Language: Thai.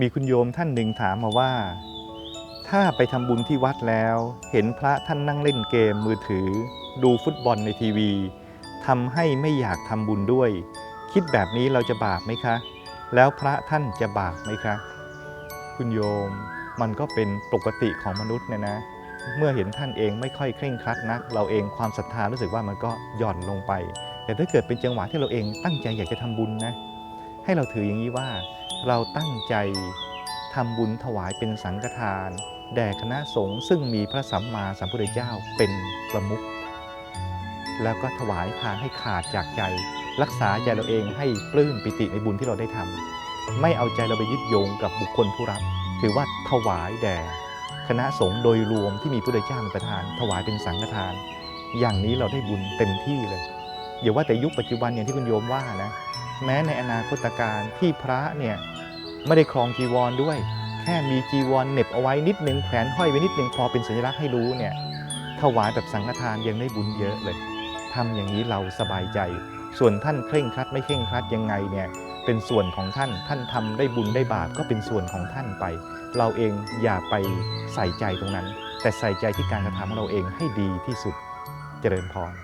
มีคุณโยมท่านหนึ่งถามมาว่า ถ้าไปทำบุญที่วัดแล้วเห็นพระท่านนั่งเล่นเกมมือถือ ดูฟุตบอลในทีวีทำให้ไม่อยากทำบุญด้วย คิดแบบนี้เราจะบาปไหมคะ แล้วพระท่านจะบาปไหมคะ คุณโยมมันก็เป็นปกติของมนุษย์เนี่ยนะ เมื่อเห็นท่านเองไม่ค่อยเคร่งครัดนัก เราเองความศรัทธารู้สึกว่ามันก็หย่อนลงไป แต่ถ้าเกิดเป็นจังหวะที่เราเองตั้งใจอยากจะทำบุญนะ ให้เราถืออย่างนี้ว่า เราตั้งใจทำบุญถวายเป็นสังฆทาน แด่คณะสงฆ์ซึ่งมีพระสัมมาสัมพุทธเจ้าเป็นประมุขแล้วก็ถวายทานให้ขาดจากใจ รักษาใจเราเองให้ปลื้มปิติในบุญที่เราได้ทำไม่เอาใจเราไปยึดโยงกับบุคคลผู้รับ ถือว่าถวายแด่คณะสงฆ์โดยรวมที่มีพระพุทธเจ้าเป็นประธาน ถวายเป็นสังฆทาน อย่างนี้เราได้บุญเต็มที่เลยอย่าว่าแต่ยุคปัจจุบันอย่างที่คุณโยมว่านะ แม้ในอนาคตการที่พระเนี่ยไม่ได้ครองจีวรด้วย แค่มีจีวรเหน็บเอาไว้นิดนึงแขวนห้อยไว้นิดนึงพอเป็นสัญลักษณ์ให้รู้เนี่ยถวายแบบสังฆทานยังได้บุญเยอะเลยทำอย่างนี้เราสบายใจ ส่วนท่านเคร่งครัดไม่เคร่งครัดยังไงเนี่ยเป็นส่วนของท่านท่านทำได้บุญได้บาปก็เป็นส่วนของท่านไป เราเองอย่าไปใส่ใจตรงนั้น แต่ใส่ใจที่การกระทำของเราเองให้ดีที่สุดเจริญพร